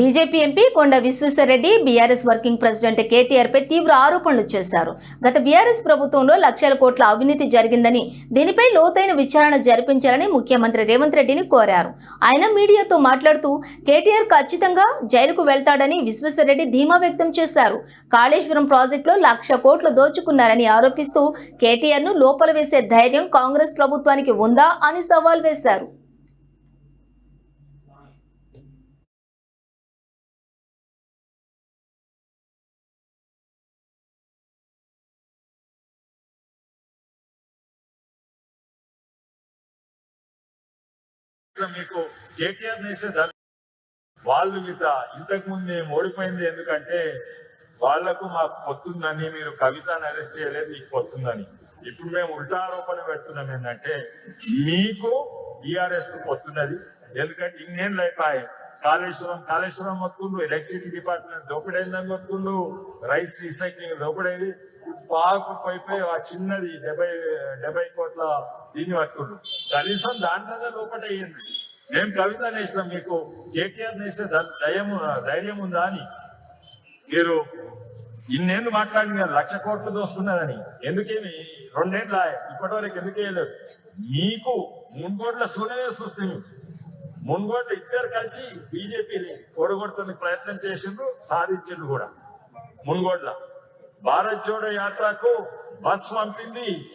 BJP MP Konda Vishweshwar Reddy BRS working president KTR పై తీవ్ర ఆరోపణలు చేశారు. గత బీఆర్ఎస్ ప్రభుత్వంలో లక్షల కోట్ల అవినీతి జరిగిందని దీనిపై లోతైన విచారణ జరిపించాలని ముఖ్యమంత్రి రేవంత్ రెడ్డిని కోరారు. ఆయన మీడియాతో మాట్లాడుతూ కేటీఆర్ ఖచ్చితంగా జైలుకు వెళ్తాడని విశ్వేశ్వరరెడ్డి ధీమా వ్యక్తం చేశారు. కాళేశ్వరం ప్రాజెక్టులో లక్ష కోట్లు దోచుకున్నారని ఆరోపిస్తూ కేటీఆర్ను లోపల వేసే ధైర్యం కాంగ్రెస్ ప్రభుత్వానికి ఉందా అని సవాల్ వేశారు. మీకు కేటీఆర్ చేసే వాళ్ళు ఇట్ల ఇంతకు ముందు మేము ఓడిపోయింది ఎందుకంటే వాళ్ళకు మాకు పొత్తుందని మీరు కవితను అరెస్ట్ చేయలేదు మీకు పొత్తుందని. ఇప్పుడు మేము ఉల్టా ఆరోపణ పెడుతున్నాం ఏంటంటే మీకు బీఆర్ఎస్ పొత్తున్నది. ఎందుకంటే ఇన్నేళ్ళు అయిపోయి కాళేశ్వరం కాళేశ్వరం మొత్తుకుండు ఎలక్ట్రిసిటీ డిపార్ట్మెంట్ దోపిడైందని మొత్తుకుండు రైస్ రీసైక్లింగ్ దోపిడైంది. బాగు పోయిపోయి ఆ చిన్నది డెబ్బై డెబ్బై కోట్ల దీన్ని పట్టుకుండు కనీసం దాంట్లోనే లోపటయ్యింది మేము కవిత నేసినాం మీకు. కేటీఆర్ నేసే దయము ధైర్యం ధైర్యం ఉందా అని. మీరు ఇన్నేళ్ళు మాట్లాడిన లక్ష కోట్లు దోస్తున్నారని. ఎందుకేమి? రెండేళ్ళు ఇప్పటి వరకు ఎందుకు వేయలేదు? మీకు మున్గోట్ల సూర్యనే చూస్తుంది మున్గోట్ల ఇద్దరు కలిసి బీజేపీని ఓడగొడుతున్న ప్రయత్నం చేసిండ్రు సాధించిండ్రు కూడా. మున్గోడ్ల. భారత్ జోడో యాత్రకు బస్ పంపింది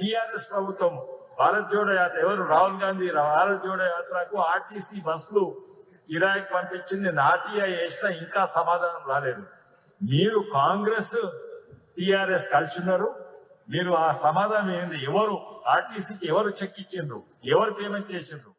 టిఆర్ఎస్ ప్రభుత్వం. భారత్ జోడో యాత్ర ఎవరు? రాహుల్ గాంధీ. భారత్ జోడో యాత్రకు ఆర్టీసీ బస్సులు కిరాయికి పంపించింది. నాటిఐ చేసిన ఇంకా సమాధానం రాలేదు. మీరు కాంగ్రెస్ టిఆర్ఎస్ కలిసి ఉన్నారు. మీరు ఆ సమాధానం ఏంది? ఎవరు? ఆర్టీసీకి ఎవరు చెక్ ఇచ్చిండ్రు? ఎవరు పేమెంట్ చేసిండ్రు?